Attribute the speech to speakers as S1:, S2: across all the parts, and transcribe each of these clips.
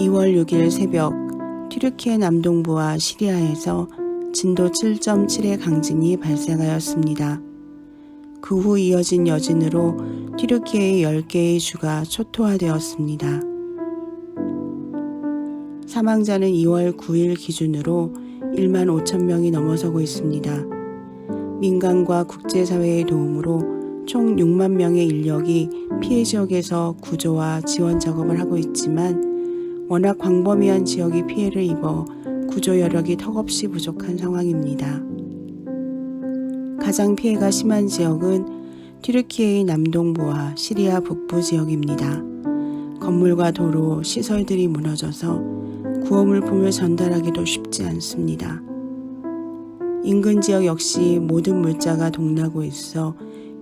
S1: 2월 6일 새벽 튀르키예 남동부와 시리아에서 진도 7.7의 강진이 발생하였습니다. 그 후 이어진 여진으로 튀르키예의 10개의 주가 초토화되었습니다. 사망자는 2월 9일 기준으로 1만 5천 명이 넘어서고 있습니다. 민간과 국제사회의 도움으로 총 6만 명의 인력이 피해 지역에서 구조와 지원 작업을 하고 있지만 워낙 광범위한 지역이 피해를 입어 구조 여력이 턱없이 부족한 상황입니다. 가장 피해가 심한 지역은 튀르키예의 남동부와 시리아 북부 지역입니다. 건물과 도로, 시설들이 무너져서 구호물품을 전달하기도 쉽지 않습니다. 인근 지역 역시 모든 물자가 동나고 있어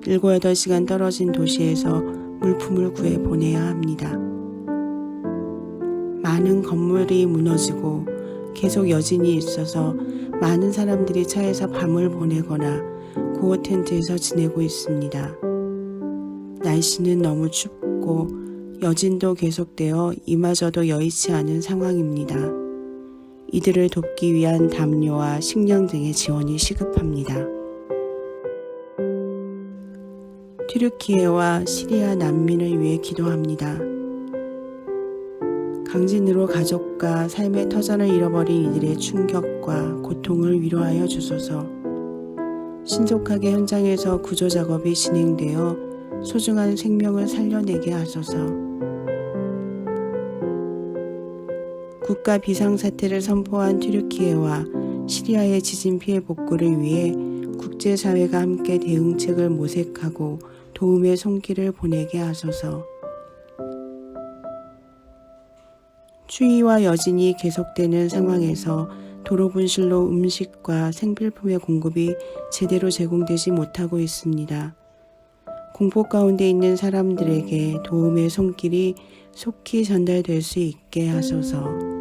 S1: 7, 8시간 떨어진 도시에서 물품을 구해 보내야 합니다. 많은 건물이 무너지고 계속 여진이 있어서 많은 사람들이 차에서 밤을 보내거나 고어 텐트에서 지내고 있습니다. 날씨는 너무 춥고 여진도 계속되어 이마저도 여의치 않은 상황입니다. 이들을 돕기 위한 담요와 식량 등의 지원이 시급합니다. 튀르키예와 시리아 난민을 위해 기도합니다. 강진으로 가족과 삶의 터전을 잃어버린 이들의 충격과 고통을 위로하여 주소서. 신속하게 현장에서 구조 작업이 진행되어 소중한 생명을 살려내게 하소서. 국가 비상사태를 선포한 튀르키예와 시리아의 지진 피해 복구를 위해 국제사회가 함께 대응책을 모색하고 도움의 손길을 보내게 하소서. 추위와 여진이 계속되는 상황에서 도로 분실로 음식과 생필품의 공급이 제대로 제공되지 못하고 있습니다. 공포 가운데 있는 사람들에게 도움의 손길이 속히 전달될 수 있게 하소서.